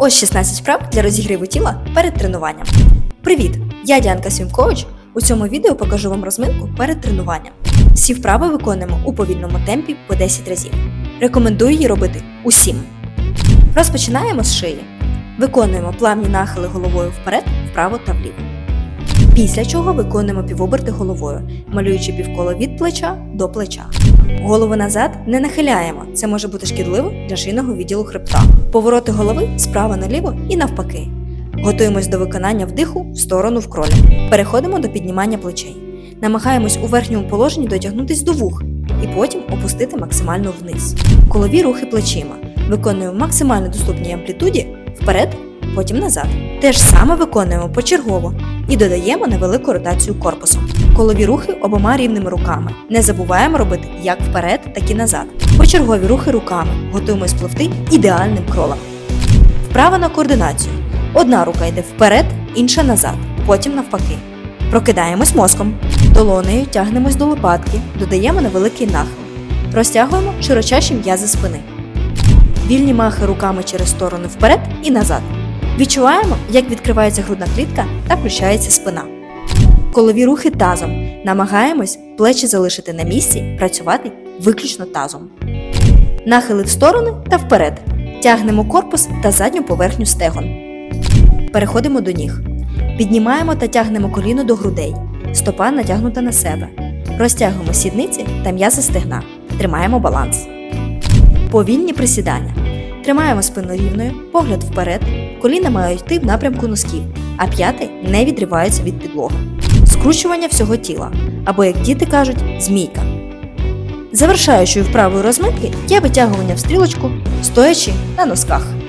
Ось 16 вправ для розігріву тіла перед тренуванням. Привіт! Я Діанка Свімкоуч. У цьому відео покажу вам розминку перед тренуванням. Всі вправи виконуємо у повільному темпі по 10 разів. Рекомендую її робити усім. Розпочинаємо з шиї. Виконуємо плавні нахили головою вперед, вправо та вліво. Після чого виконуємо півоберти головою, малюючи півколо від плеча до плеча. Голову назад не нахиляємо, це може бути шкідливо для шийного відділу хребта. Повороти голови справа наліво і навпаки. Готуємось до виконання вдиху в сторону в кролі. Переходимо до піднімання плечей. Намагаємось у верхньому положенні дотягнутись до вух і потім опустити максимально вниз. Колові рухи плечима. Виконуємо максимально доступній амплітуді вперед, потім назад. Те ж саме виконуємо почергово і додаємо невелику ротацію корпусом. Колові рухи обома рівними руками. Не забуваємо робити як вперед, так і назад. Почергові рухи руками. Готуємось пливти ідеальним кролем. Вправа на координацію. Одна рука йде вперед, інша назад, потім навпаки. Прокидаємось мозком. Долонею тягнемось до лопатки, додаємо невеликий нахил. Розтягуємо широчайші м'язи спини. Вільні махи руками через сторони вперед і назад. Відчуваємо, як відкривається грудна клітка та включається спина. Колові рухи тазом. Намагаємось плечі залишити на місці, працювати виключно тазом. Нахили в сторони та вперед. Тягнемо корпус та задню поверхню стегон. Переходимо до ніг. Піднімаємо та тягнемо коліно до грудей. Стопа натягнута на себе. Розтягуємо сідниці та м'язи стегна. Тримаємо баланс. Повільні присідання. Тримаємо спину рівною, погляд вперед, коліна мають йти в напрямку носків, а п'яти не відриваються від підлоги. Скручування всього тіла, або, як діти кажуть, змійка. Завершаючою вправою розминки є витягування в стрілочку, стоячи на носках.